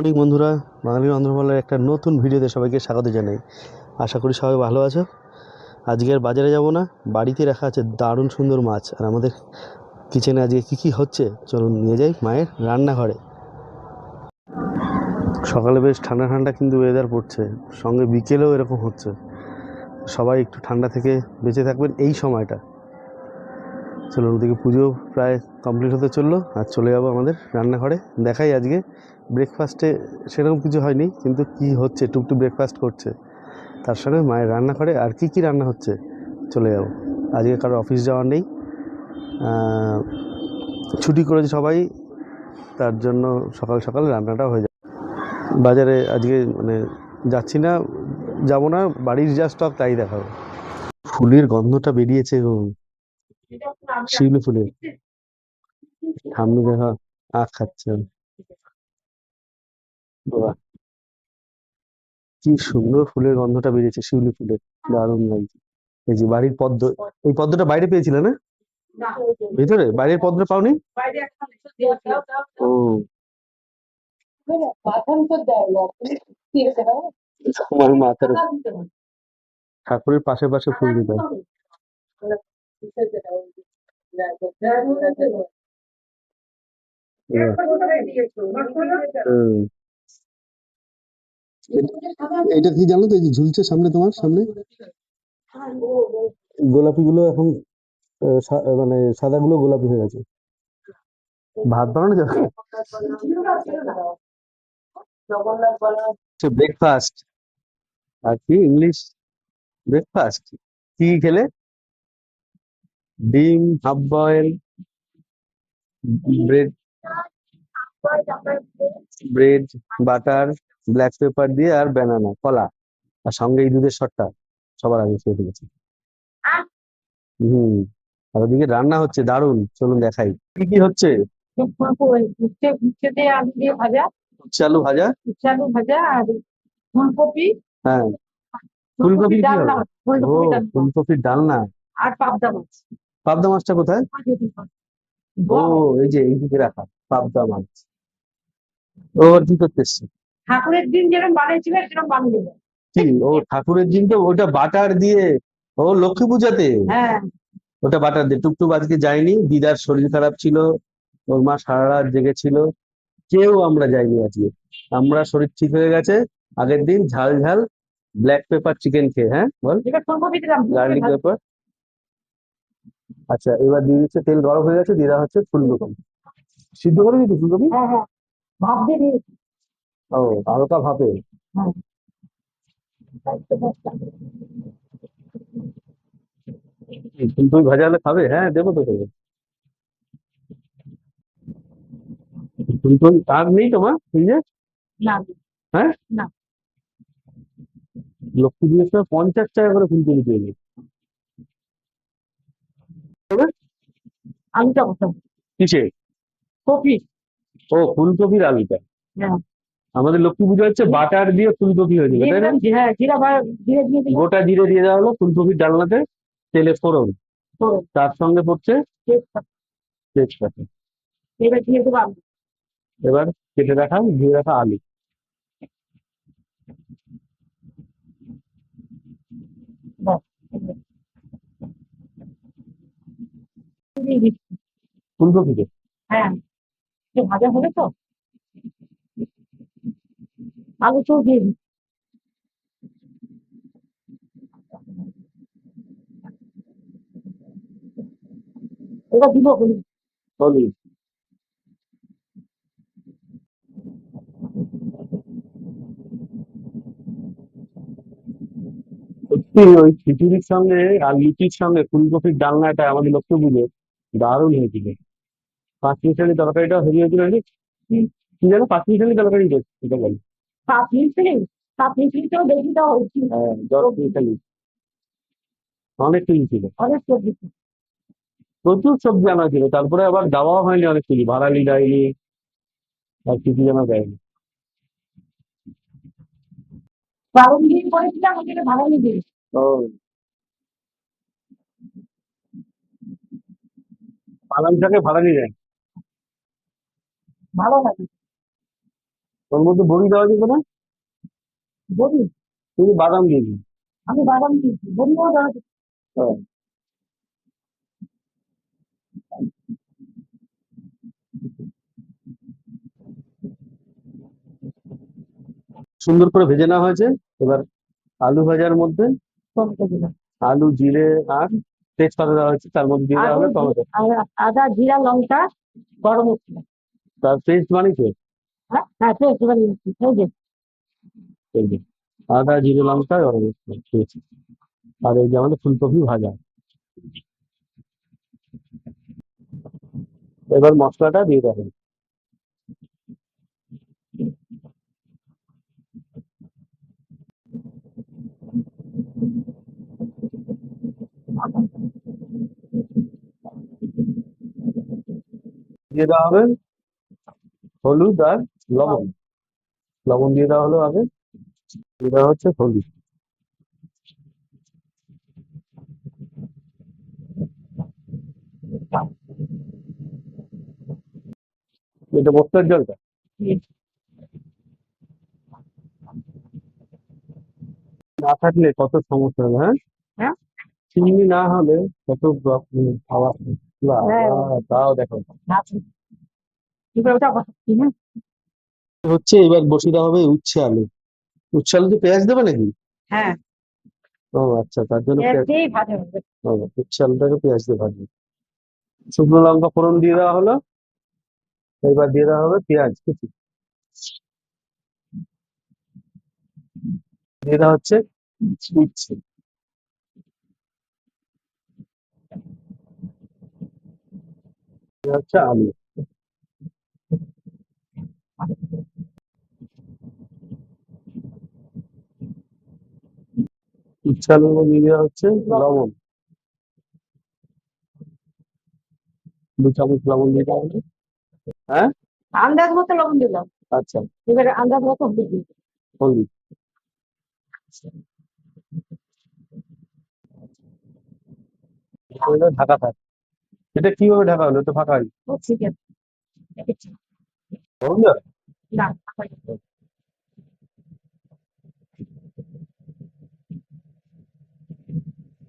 Morning বন্ধুরা বাঙালির অন্ধ্রপালের একটা নতুন ভিডিওতে সবাইকে স্বাগত জানাই। আশা করি সবাই ভালো আছো। আজকে আর বাজারে যাব না, বাড়িতে রাখা আছে দারুণ সুন্দর মাছ। আর আমাদের কিচেনে আজকে কী কী হচ্ছে, চলুন নিয়ে যাই মায়ের রান্নাঘরে। সকালে বেশ ঠান্ডা ঠান্ডা কিন্তু ওয়েদার পড়ছে, সঙ্গে বিকেলেও এরকম হচ্ছে। সবাই একটু ঠান্ডা থেকে বেঁচে থাকবেন এই সময়টা। চলুন ওদিকে পুজো প্রায় কমপ্লিট হতে চলল, আর চলে যাব আমাদের রান্নাঘরে। দেখাই আজকে ব্রেকফাস্টে সেরকম কিছু হয়নি, কিন্তু কি হচ্ছে, টুকটুক ব্রেকফাস্ট করছে। তার সঙ্গে মায়ের রান্নাঘরে আর কি কি রান্না হচ্ছে, চলে যাব। আজকে কারও অফিস যাওয়ার নেই। ছুটি করেছে সবাই, তার জন্য সকাল সকাল রান্নাটা হয়ে যায় বাজারে আজকে মানে যাচ্ছি না, যাব না, বাড়ির যা স্টক তাই দেখাবো। ফুলের গন্ধটা বেরিয়েছে শিউলি ফুলের। সামনে দেখা, আখ খাচ্ছে। কি সুন্দর ফুলের গন্ধটা বেরিয়েছে, শিউলি ফুলের। দারুণ লাগছে। এই যে বাড়ির পদ্ম, এই পদ্মটা বাইরে পেয়েছিলে না? ভিতরে? বাইরের পদ্ম পাওনি? ও। ঠাকুরের পাশে পাশে ফুল দিতে। এটা কি জানো তো এই যে ঝুলছে সামনে তোমার সামনে? গোলাপি গুলো এখন সা- মানে সাদা গুলো গোলাপি হয়ে গেছে। ভাত বানানো যাবে? ব্রেকফাস্ট আর কি ইংলিশ ব্রেকফাস্ট কি খেলে? ডিম half boil bread bread butter black pepper দিয়ে আর ব্যানানা কলা। আর সঙ্গে এই দুধের শটটা সবার আগে খেয়ে ফেলেছি। হুম আর ওদিকে রান্না হচ্ছে দারুণ চলুন দেখাই। কি কি হচ্ছে? ভাজা উচ্ছে আলু ভাজা। উচ্ছে আলু ভাজা আর ফুলকপি হ্যাঁ ফুলকপি ডালনা। ফুলকপির ডালনা। আর পাবদা মাছ। পাবদা মাছটা কোথায়? ও এই যে এইদিকে রাখা পাবদা মাছ। ও কি করতে এসছে ঠাকুরের দিন যেরকম বানিয়েছিল সেরকম বানিয়ে কি? ও ঠাকুরের দিন তো ওটা বাটার দিয়ে ও লক্ষ্মী পূজাতে? হ্যাঁ। ওটা বাটার দিয়ে। টুকটুক আজকে যায়নি দিদার শরীর খারাপ ছিল ওর মা সারা রাত জেগেছিল কেউ আমরা যাইনি আজকে। আমরা শরীর ঠিক হয়ে গেছে আগের দিন ঝাল ঝাল ব্ল্যাক পেপার চিকেন খেয়ে হ্যাঁ বল। গার্লিক পেপার আচ্ছা এবার দিয়ে দিচ্ছে তেল গরম হয়ে গেছে দিদা হচ্ছে ফুলকপি। সিদ্ধ করে দিচ্ছি ফুলকপি? হ্যাঁ হ্যাঁ। ভাত দিয়ে দিয়েছি। ও হালকা ভাপে। হ্যাঁ। ফুলকপি ভাজা হলে খাবে? হ্যাঁ দেবো তো দেবো। ফুলকপি আর নেই তোমার ফ্রিজে না। হ্যাঁ? না। লক্ষ্মী সময় পঞ্চাশ টাকা করে ফুলকপি পেয়ে গেছে আলুটা কত কিসে? কপি। ও ফুলকপির আলুটা? হ্যাঁ। আমাদের লক্ষ্মী পুজো হচ্ছে বাটার দিয়ে ফুলকপি হয়ে যাবে তাই না? হ্যাঁ জিরা জিরে দিয়ে গোটা জিরে দিয়ে দেওয়া হলো ফুলকপির ডালনাতে তেলে ফোড়ন। তার সঙ্গে পড়ছে তেজপাতা। এবার দিয়ে দেবো আলু। এবার কেটে রাখা ধুয়ে রাখা আলু। ব্যাস। দিয়ে দিচ্ছি। ফুলকপিতে হ্যাঁ। একটু ভাজা হবে তো? আলু তো দিয়ে দিচ্ছি দিব সত্যি ওই খিচুড়ির সঙ্গে আর লুচির সঙ্গে ফুলকপির ডালনাটা আমাদের লক্ষ্মী পুজো। দারুণ হয়েছিল। পাঁচ মিশালি তরকারিটা হেভি হয়েছিল নাকি? কি যেন পাঁচ মিশালি তরকারি এটা বল। সাত মিনিটটাও বেশি দেওয়া উচিত হ্যাঁ দশ মিশালি অনেক কিছু ছিল। অনেক সবজি প্রচুর সবজি আনা ছিল তারপরে আবার দেওয়াও হয়নি অনেক কিছু ভাড়ালি দেয়নি আর কিছু যেন দেয়নি। বারণ দিন করেছিলাম ওখানে ভাড়া নিয়ে ও। পালং শাকে ভাড়া নিয়ে যায়? ভালো লাগে। ওর মধ্যে বড়ি দেওয়া যেত না বলি তুমি বাদাম দিয়েছি আমি বাদাম দিয়েছি বলিও দেওয়া যেত। সুন্দর করে ভেজে নেওয়া হয়েছে। এবার আলু ভাজার মধ্যে আলু জিরে আর তেজপাতা দেওয়া হয়েছে তার মধ্যে দিয়ে দেওয়া হবে টমেটো। আদা জিরা লঙ্কা গরম মশলা। তার পেস্ট বানিয়েছে? হ্যাঁ হ্যাঁ এবার নিচ্ছি। এই যে। এই যে আদা জিরে লঙ্কা গরম মশলা ঠিক আছে। আর এই যে আমাদের ফুলকপি ভাজা। এবার মশলাটা দিয়ে দেবেন দিয়ে দেওয়া হবে হলুদ আর লবণ। লবণ দিয়ে দেওয়া হলো আগে। দিয়ে দেওয়া হচ্ছে হলুদ। এটা মশলার জলটা? না থাকলে কত সমস্যা হবে হ্যাঁ? হ্যাঁ? চিনি না হলে কত প্রবলেম খাওয়া হ্যাঁ। তাও দেখো। হচ্ছে এবার দেওয়া হবে উচ্ছে আলু। উচ্ছে আলুতে পেঁয়াজ দেবে নাকি? হ্যাঁ। ও আচ্ছা তার জন্য উচ্ছে আলুটাকে পেঁয়াজ দিয়ে ভাজবে। শুকনো লঙ্কা ফোড়ন দিয়ে দেওয়া হলো। এবার দিয়ে দেওয়া হবে পেঁয়াজ কুচি। দিয়ে দেওয়া হচ্ছে উচ্ছে। হচ্ছে আলু দিয়ে হচ্ছে লবণ। দু চামচ লবণ দিয়ে দেওয়া হলো আন্দাজ মতো লবণ দিলাম আচ্ছা। এবারে আন্দাজ মতো হলুদ ঢাকা থাক এটা কীভাবে ঢাকা হলো? তো ফাঁকা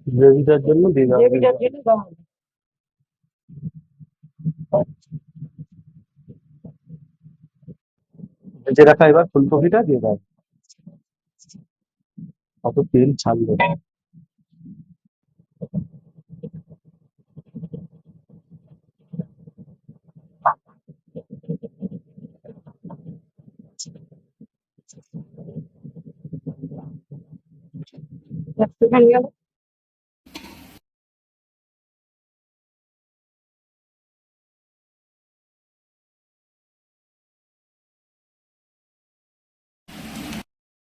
গ্রেভিটার জন্য দিয়ে। গ্রেভিটার জন্য গরম হবে। রাখা এবার ফুলকপিটা দিয়ে দাও। কত তেল ছাড়লো গেল।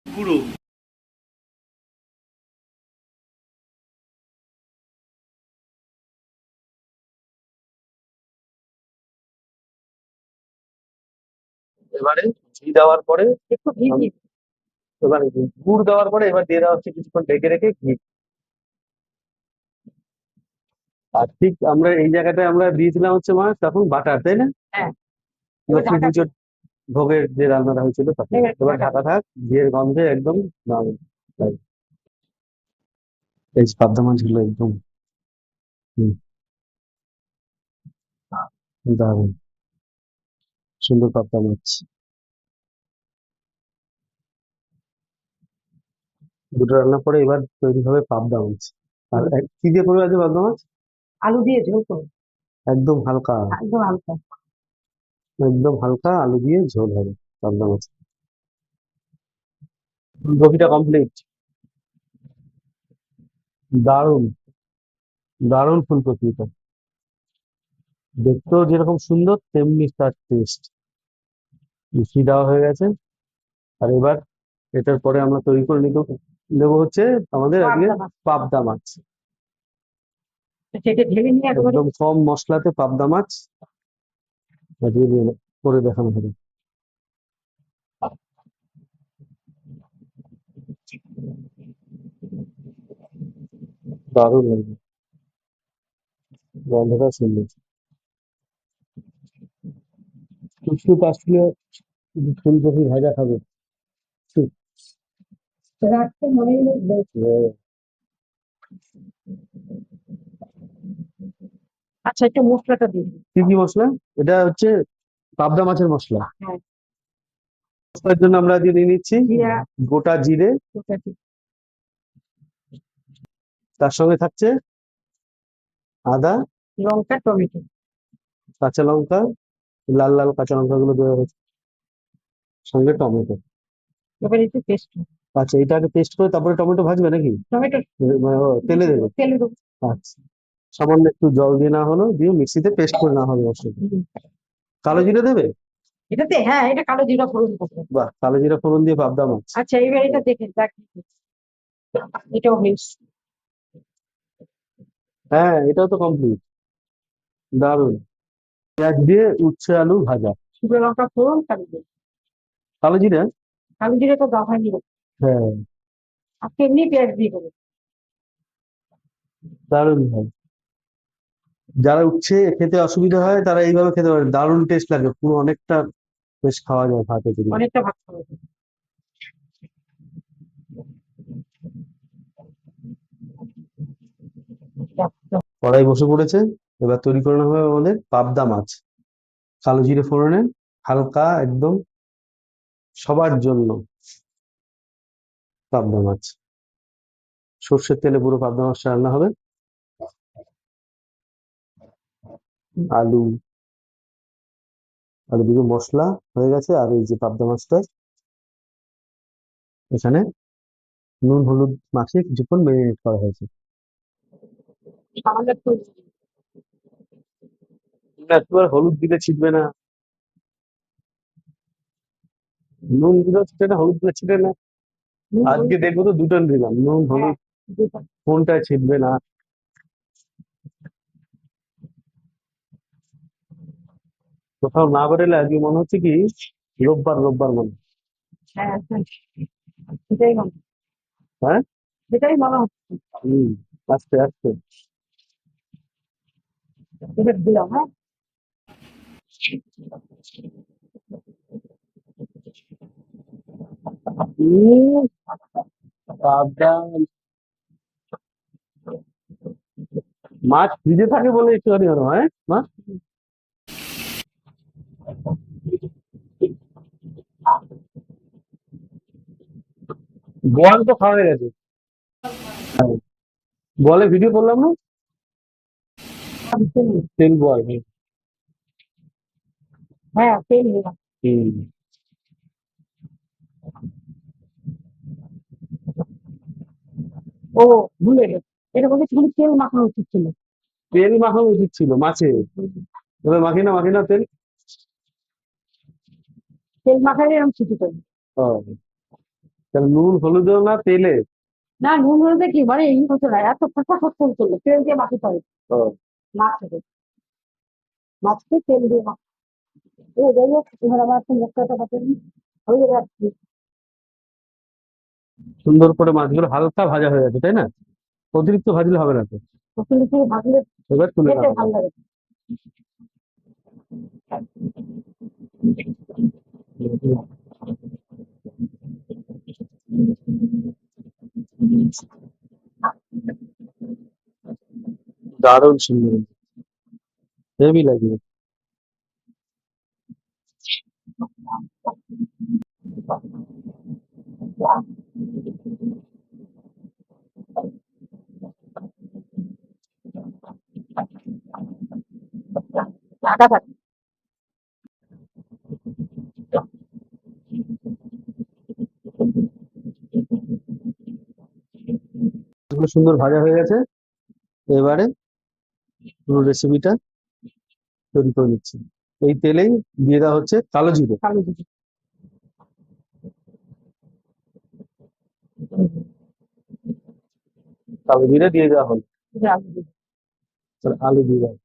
পুরো। এবারে ঘি দেওয়ার পরে একটু ঘি এবারে গুড় দেওয়ার পরে এবার দিয়ে দেওয়া হচ্ছে কিছুক্ষণ ঢেকে রেখে ঘি। আর ঠিক আমরা এই জায়গাটায় আমরা দিয়েছিলাম হচ্ছে মা তখন বাটার তাই না? হ্যাঁ। লক্ষ্মী পুজোর ভোগের যে রান্নাটা হয়েছিল তখন। হ্যাঁ, এবার ঢাকা। থাক ঘিয়ের গন্ধে একদম এই পাবদা মাছগুলো একদম হুম। দারুণ। সুন্দর পাবদা মাছ। দুটো রান্না পরে এবার তৈরি হবে পাবদা মাছ আর এক- কি দিয়ে করবে আছে পাবদা মাছ আলু দিয়ে ঝোল করো একদম হালকা। একদম হালকা। একদম হালকা আলু দিয়ে ঝোল হবে পাবদা মাছ ফুলকপিটা কমপ্লিট দারুণ। দারুণ ফুলকপি এটা। দেখতেও যেরকম সুন্দর তেমনি তার টেস্ট মিষ্টি দেওয়া হয়ে গেছে। আর এবার এটার পরে আমরা তৈরি করে নিতে নেব হচ্ছে আমাদের আজকে পাবদা মাছ। একদম কম মশলাতে পাবদা মাছ। আজকে করে দেখানো হবে। দারুণ লাগবে। গন্ধটা সুন্দর। শুকনো ফুলকপি ভাজা খাবে। রাখতে মনে নেই আচ্ছা একটু মশলাটা দিন কি কি মশলা? এটা হচ্ছে পাবদা মাছের মশলা। হ্যাঁ। মশলার জন্য আমরা নিয়ে নিচ্ছি গোটা জিরে। তার সঙ্গে থাকছে আদা। লঙ্কা টমেটো। কাঁচা লঙ্কা লাল লাল কাঁচা লঙ্কা গুলো দেওয়া হয়েছে। সঙ্গে টমেটো। এবার একটু পেস্ট আচ্ছা এটা আগে পেস্ট করে তারপরে টমেটো ভাজবে নাকি? টমেটো। মানে তেলে দেবে? তেলে দেবো। আচ্ছা। সামান্য একটু জল দিয়ে না হলো দিয়ে মিক্সিতে পেস্ট করে না হবে অবশ্যই। কালো জিরে দেবে? এটাতে হ্যাঁ এটা কালো জিরা ফোড়ন করব বাহ কালো জিরা ফোড়ন দিয়ে পাবদা মাছ আচ্ছা এবার এটা দেখেন দেখ। এটাও হ্যাঁ এটাও তো কমপ্লিট দারুণ। পেঁয়াজ দিয়ে উচ্ছে আলু ভাজা। শুকনো লঙ্কা ফোড়ন কালো জিরা। কালো জিরা? কালো জিরা তো দেওয়া হয়নি। হ্যাঁ। আজকে এমনি পেঁয়াজ দিয়ে দারুণ ভাই। যারা উচ্ছে খেতে অসুবিধা হয় তারা এইভাবে খেতে পারে। দারুণ টেস্ট লাগে। পুরো অনেকটা বেশ খাওয়া যায় ভাতে অনেকটা ভাত খাওয়া। কড়াই বসে পড়েছে। এবার তৈরি করে নেওয়া হবে আমাদের পাবদা মাছ। কালো জিরে ফোড়নে হালকা একদম সবার জন্য। পাবদা মাছ। সর্ষের তেলে পুরো পাবদা মাছটা রান্না হবে। আলু আলু দিকে মশলা হয়ে গেছে আর এই যে পাবদা মাছটা এখানে নুন হলুদ মাখিয়ে কিছুক্ষণ মেরিনেট করা হয়েছে। একবার হলুদ দিলে ছিটবে না। নুন দিলেও ছিটে না হলুদ দিলে ছিটে না। আজকে দেখব তো দুটো দিলাম নুন হলুদ। হলুদ কোনটায় ছিটবে না? কোথাও না বেরোলে আজকে মনে হচ্ছে কি রোববার রোববার মনে হ্যাঁ। হ্যাঁ সেটাই। হ্যাঁ? মনে হচ্ছে। হুম আস্তে আস্তে। দিলাম হ্যাঁ। উম, মাছ ভিজে থাকে বলে একটুখানি হলো হ্যাঁ? মাছ? বল তো খাওয়া হয়ে গেছে। বলে ভিডিও করলাম না? তেল বল। হ্যাঁ তেল হুম। ও ভুলে গেছে। এটা বলতে খালি তেল মাখানো উচিত ছিল। তেল মাখানো উচিত ছিল মাছে। মাখি না মাখি না তেল। তেল মাখালে এরকম ছুটি করবে তাহলে নুন হলুদও না তেলে? না নুন হলুদে কি মানে এই হতো না এত তেল চলবে তেল দিয়ে মাখিতে হবে ও। মাছ মাছকে তেল দিয়ে মাখ। ও যাই হোক এবার আমার একটু মশলাটা পাতেন হয়ে সুন্দর করে মাছগুলো হালকা ভাজা হয়ে গেছে তাই না? অতিরিক্ত ভাজলে হবে না তো। ভাজলে এবার তুলে দারুণ সুন্দর। হেভি লাগবে। সুন্দর ভাজা হয়ে গেছে। এবারে পুরো রেসিপিটা তৈরি করে নিচ্ছি। এই তেলেই দিয়ে দেওয়া হচ্ছে কালো জিরে। কালো জিরে। জিরে দিয়ে দেওয়া হলো। আলু। তাহলে দিয়ে দেওয়া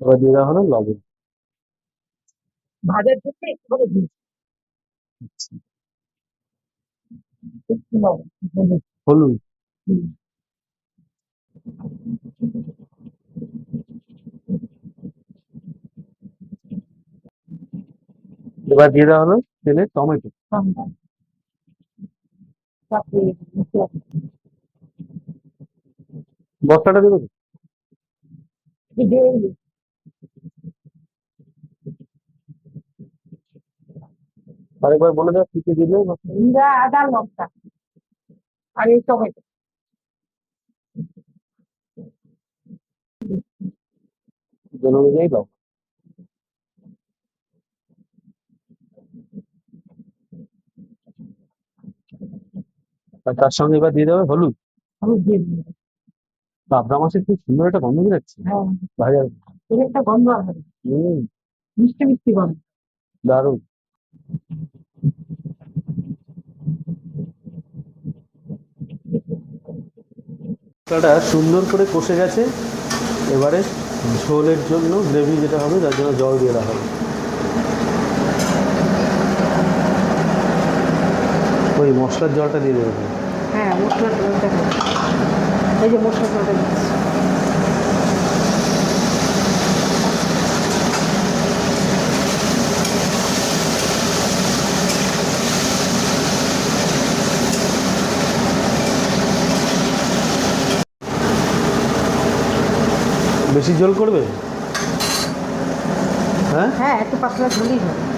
এবার দিয়ে দেওয়া হলো লবণ। ভাজার জন্য একটু করে দিই একটু লবণ, হলুদ। হলুদ হুম। এবার দিয়ে দেওয়া হলো তেলে টমেটো। বস্তাটা দেবো? আরেকবার বলে দাও কি কি দিলে জিরা আদা লঙ্কা আর এই টমেটো। জন অনুযায়ী দাও। আর তার সঙ্গে এবার দিয়ে দেবে হলুদ। হলুদ দিয়ে দিই পাবদা মাছের খুব সুন্দর একটা গন্ধ বেরোচ্ছে হ্যাঁ। ভাজা এর একটা গন্ধ আছে হুম। মিষ্টি মিষ্টি গন্ধ। দারুণ। মশলাটা সুন্দর করে কষে গেছে। এবারে ঝোলের জন্য গ্রেভি যেটা হবে তার জন্য জল দিয়ে দেওয়া হবে। ওই মশলার জলটা দিয়ে দেবে। হ্যাঁ মশলার জলটা এই যে মশলার জলটা দিচ্ছি। বেশি জল করবে? হ্যাঁ? হ্যাঁ একটু পাতলা ঝোলই হবে।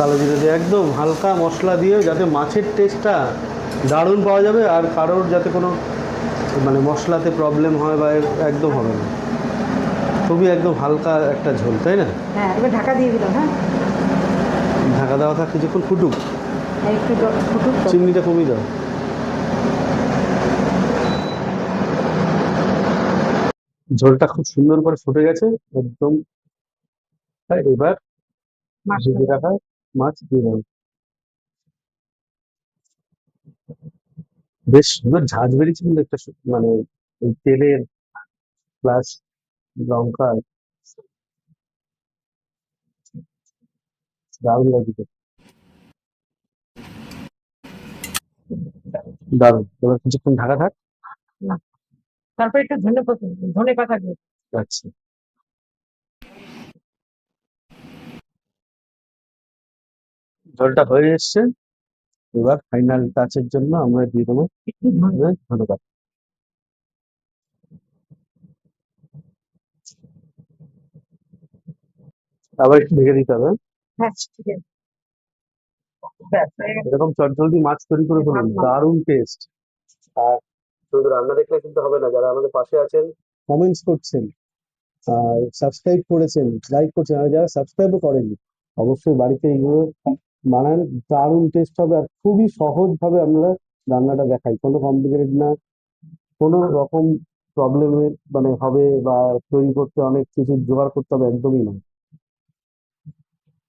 কালো জিরে দিয়ে একদম হালকা মশলা দিয়ে যাতে মাছের টেস্টটা দারুণ পাওয়া যাবে আর কারোর যাতে কোনো মানে মশলাতে প্রবলেম হয় বা একদম হবে না। খুবই একদম হালকা একটা ঝোল তাই না? হ্যাঁ এবার ঢাকা দিয়ে দিলাম হ্যাঁ। ঢাকা দেওয়া থাক কিছুক্ষণ ফুটুক। তো। চিমনিটা কমিয়ে দাও। ঝোলটা খুব সুন্দর করে ফুটে গেছে একদম। এবার রাখা। মাছ দিয়ে দেবো বেশ সুন্দর ঝাঁঝ বেরিয়েছে কিন্তু একটা মানে ওই তেলের প্লাস লঙ্কা দারুণ লাগছে দারুণ। এবার কিছুক্ষণ ঢাকা থাক। তারপর একটু ধনে পাতা ধনে পাতা আচ্ছা। জলটা হয়ে এসছে। এবার ফাইনাল টাচের জন্য আমরা দিয়ে দেবো ধন্যবাদ। আবার একটু ঢেকে দিতে হবে হ্যাঁ? ঠিক আছে। ব্যাস, হয়ে। এরকম চটজলদি মাছ তৈরি করে ফেলুন। দারুণ টেস্ট আর শুধু রান্না দেখলে কিন্তু হবে না যারা আমাদের পাশে আছেন। কমেন্টস করছেন আর সাবস্ক্রাইব করেছেন লাইক করছেন আর যারা সাবস্ক্রাইবও করেননি অবশ্যই বাড়িতে এগুলো বানান, দারুণ টেস্ট হবে আর খুবই সহজ ভাবে আমরা রান্নাটা দেখাই। কোনো কমপ্লিকেটেড না। কোনো রকম প্রবলেমের মানে হবে বা তৈরি করতে অনেক কিছু জোগাড় করতে হবে একদমই না।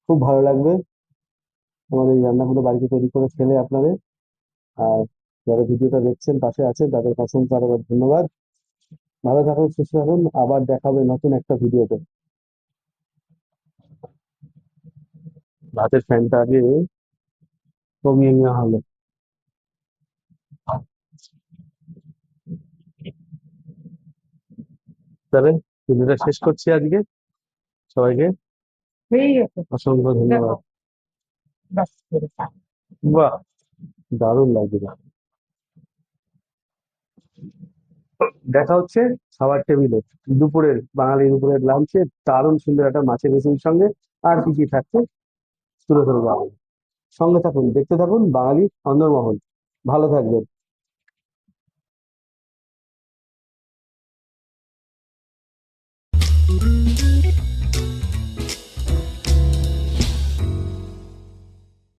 খুব ভালো লাগবে। আমাদের এই রান্নাগুলো বাড়িতে তৈরি করে খেলে আপনাদের। আর যারা ভিডিওটা দেখছেন, পাশে আছে তাদের অসংখ্য আরেকবার ধন্যবাদ। ভালো থাকুন, সুস্থ থাকুন। আবার দেখাবে নতুন একটা ভিডিওতে। ভাতের ফ্যানটা আগে কমিয়ে নেওয়া হলো। তাহলে ভিডিওটা শেষ করছি আজকে। সবাইকে অসংখ্য ধন্যবাদ। বাহ। দারুণ লাগছে দেখা হচ্ছে খাবার টেবিলে। দুপুরের বাঙালি দুপুরের লাঞ্চে দারুণ সুন্দর একটা মাছের রেসিপির সঙ্গে আর কি কি থাকছে তুলে ধরবো আমি সঙ্গে থাকুন দেখতে থাকুন বাঙালি অন্দরমহল ভালো থাকবেন।